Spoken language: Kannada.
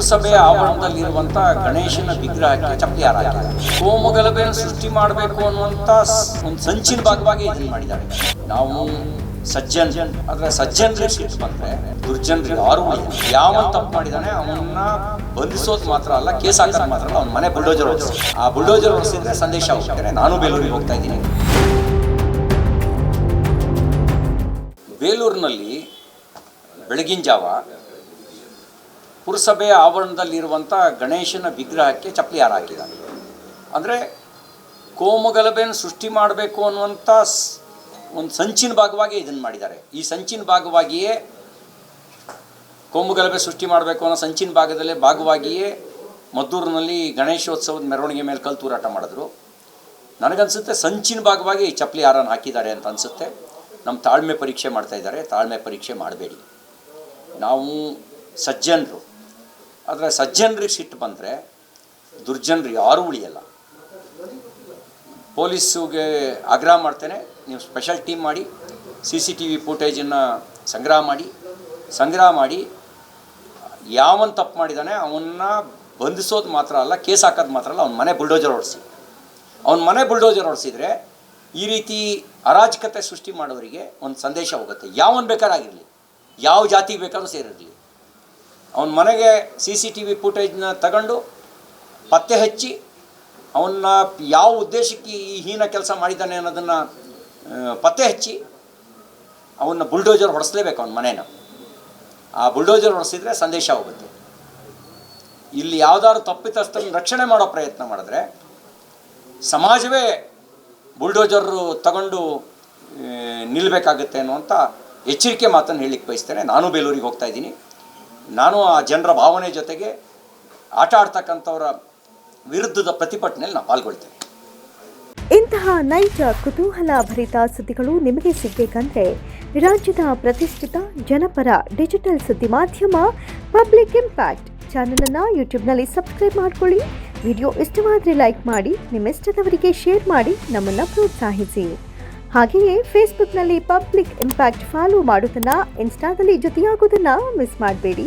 ಪುರಸಭೆ ಆವರಣದಲ್ಲಿರುವಂತ ಗಣೇಶನ ವಿಗ್ರಹಕ್ಕೆ ಚಪ್ಪಲಿ ಹಾಕಿದ್ದಾರೆ ಕೋಮುಗಲಭೆಯನ್ನು ಸೃಷ್ಟಿ ಮಾಡಬೇಕು ಅನ್ನುವಂತ ಒಂದು ಸಂಚಿನ ಭಾಗವಾಗಿ ಇದನ್ನು ಮಾಡಿದ್ದಾರೆ. ನಾವು ಸಜ್ಜನ್, ಅಂದ್ರೆ ಸಜ್ಜನ್ರಿಗೆ ಬಂದ್ರೆ ದುರ್ಜನರಿಗೆ ಯಾರು ಯಾವ ತಪ್ಪು ಮಾಡಿದಾನೆ ಅವನ್ನ ಬಂಧಿಸೋದು ಮಾತ್ರ ಅಲ್ಲ, ಕೇಸ್ ಹಾಕೋದು ಮಾತ್ರ ಅಲ್ಲ, ಅವ್ನ ಮನೆ ಬುಲ್ಡೋಜರ್ ಓಡಿಸಿ ಆ ಬುಲ್ಡೋಜರ್ ಓಡಿಸಿದ್ರೆ ಸಂದೇಶ ಹೋಗ್ತಾರೆ. ನಾನು ಬೇಲೂರಿಗೆ ಹೋಗ್ತಾ ಇದ್ದೀನಿ. ಬೇಲೂರಿನಲ್ಲಿ ಬೆಳಗಿನ ಜಾವ ಪುರಸಭೆ ಆವರಣದಲ್ಲಿರುವಂಥ ಗಣೇಶನ ವಿಗ್ರಹಕ್ಕೆ ಚಪ್ಪಲಿ ಹಾರ ಹಾಕಿದ್ದಾರೆ ಅಂದರೆ ಕೋಮುಗಲಭೆಯನ್ನು ಸೃಷ್ಟಿ ಮಾಡಬೇಕು ಅನ್ನುವಂಥ ಒಂದು ಸಂಚಿನ ಭಾಗವಾಗಿ ಇದನ್ನು ಮಾಡಿದ್ದಾರೆ. ಈ ಸಂಚಿನ ಭಾಗವಾಗಿಯೇ ಕೋಮುಗಲಭೆ ಸೃಷ್ಟಿ ಮಾಡಬೇಕು ಅನ್ನೋ ಸಂಚಿನ ಭಾಗದಲ್ಲೇ ಭಾಗವಾಗಿಯೇ ಮದ್ದೂರಿನಲ್ಲಿ ಗಣೇಶೋತ್ಸವದ ಮೆರವಣಿಗೆ ಮೇಲೆ ಕಲ್ ತೂರಾಟ ಮಾಡಿದ್ರು. ನನಗನ್ಸುತ್ತೆ ಸಂಚಿನ ಭಾಗವಾಗಿ ಚಪ್ಪಲಿ ಹಾರನ ಹಾಕಿದ್ದಾರೆ ಅಂತ ಅನಿಸುತ್ತೆ. ನಮ್ಮ ತಾಳ್ಮೆ ಪರೀಕ್ಷೆ ಮಾಡ್ತಾ ಇದ್ದಾರೆ. ತಾಳ್ಮೆ ಪರೀಕ್ಷೆ ಮಾಡಬೇಡಿ. ನಾವು ಸಜ್ಜನರು. ಆದರೆ ಸಜ್ಜನರಿಗೆ ಸಿಟ್ಟು ಬಂದರೆ ದುರ್ಜನರಿಗೆ ಯಾರೂ ಉಳಿಯಲ್ಲ. ಪೊಲೀಸಿಗೆ ಆಗ್ರಹ ಮಾಡ್ತೇನೆ. ನೀವು ಸ್ಪೆಷಲ್ ಟೀಮ್ ಮಾಡಿ ಸಿ ಸಿ ಟಿ ವಿ ಫೋಟೇಜನ್ನು ಸಂಗ್ರಹ ಮಾಡಿ ಸಂಗ್ರಹ ಮಾಡಿ, ಯಾವನ್ ತಪ್ಪು ಮಾಡಿದ್ದಾನೆ ಅವನ್ನ ಬಂಧಿಸೋದು ಮಾತ್ರ ಅಲ್ಲ, ಕೇಸ್ ಹಾಕೋದು ಮಾತ್ರ ಅಲ್ಲ, ಅವ್ನ ಮನೆ ಬುಲ್ಡೋಜರ್ ಓಡಿಸಿ ಅವ್ನ ಮನೆ ಬುಲ್ಡೋಜರ್ ಓಡಿಸಿದ್ರೆ ಈ ರೀತಿ ಅರಾಜಕತೆ ಸೃಷ್ಟಿ ಮಾಡೋರಿಗೆ ಒಂದು ಸಂದೇಶ ಹೋಗುತ್ತೆ. ಯಾವನ್ ಬೇಕಾರಾಗಿರಲಿ, ಯಾವ ಜಾತಿಗೆ ಬೇಕಾದ್ರೂ ಸೇರಿರಲಿ. ಅವನ ಮನೆಗೆ ಸಿ ಸಿ ಟಿ ವಿ ಫುಟೇಜ್ನ ತಗೊಂಡು ಪತ್ತೆ ಹಚ್ಚಿ ಅವನ್ನ ಯಾವ ಉದ್ದೇಶಕ್ಕೆ ಈ ಹೀನ ಕೆಲಸ ಮಾಡಿದ್ದಾನೆ ಅನ್ನೋದನ್ನು ಪತ್ತೆ ಹಚ್ಚಿ ಅವನ್ನ ಬುಲ್ಡೋಜರ್ ಹೊಡೆಸಲೇಬೇಕು ಅವನ ಮನೇನ. ಆ ಬುಲ್ಡೋಜರ್ ಹೊಡೆಸಿದ್ರೆ ಸಂದೇಶ ಹೋಗುತ್ತೆ. ಇಲ್ಲಿ ಯಾವ್ದಾದ್ರು ತಪ್ಪಿತಸ್ಥರನ್ನ ರಕ್ಷಣೆ ಮಾಡೋ ಪ್ರಯತ್ನ ಮಾಡಿದ್ರೆ ಸಮಾಜವೇ ಬುಲ್ಡೋಜರು ತಗೊಂಡು ನಿಲ್ಲಬೇಕಾಗುತ್ತೆ ಅನ್ನುವಂಥ ಎಚ್ಚರಿಕೆ ಮಾತನ್ನು ಹೇಳಲಿಕ್ಕೆ ಬಯಸ್ತೇನೆ. ನಾನು ಬೇಲೂರಿಗೆ ಹೋಗ್ತಾ ಇದ್ದೀನಿ. ನಾನು ಆ ಜನರ ಭಾವನೆ ಜೊತೆಗೆ ಆಟ ಆಡ್ತಕ್ಕಂಥವ್ರ ವಿರುದ್ಧದ ಪ್ರತಿಭಟನೆಯಲ್ಲಿ ನಾನು ಪಾಲ್ಗೊಳ್ತೇನೆ. ಇಂತಹ ನೈಜ, ಕುತೂಹಲ ಭರಿತ ಸುದ್ದಿಗಳು ನಿಮಗೆ ಸಿಗಬೇಕಂದ್ರೆ ರಾಜ್ಯದ ಪ್ರತಿಷ್ಠಿತ ಜನಪರ ಡಿಜಿಟಲ್ ಸುದ್ದಿ ಮಾಧ್ಯಮ ಪಬ್ಲಿಕ್ ಇಂಪ್ಯಾಕ್ಟ್ ಚಾನಲನ್ನು ಯೂಟ್ಯೂಬ್ನಲ್ಲಿ ಸಬ್ಸ್ಕ್ರೈಬ್ ಮಾಡ್ಕೊಳ್ಳಿ. ವಿಡಿಯೋ ಇಷ್ಟವಾದರೆ ಲೈಕ್ ಮಾಡಿ, ನಿಮ್ಮಿಷ್ಟದವರಿಗೆ ಶೇರ್ ಮಾಡಿ, ನಮ್ಮನ್ನು ಪ್ರೋತ್ಸಾಹಿಸಿ. ಹಾಗೆಯೇ ಫೇಸ್ಬುಕ್ನಲ್ಲಿ ಪಬ್ಲಿಕ್ ಇಂಪ್ಯಾಕ್ಟ್ ಫಾಲೋ ಮಾಡೋದನ್ನು, ಇನ್ಸ್ಟಾದಲ್ಲಿ ಜೊತೆಯಾಗೋದನ್ನು ಮಿಸ್ ಮಾಡಬೇಡಿ.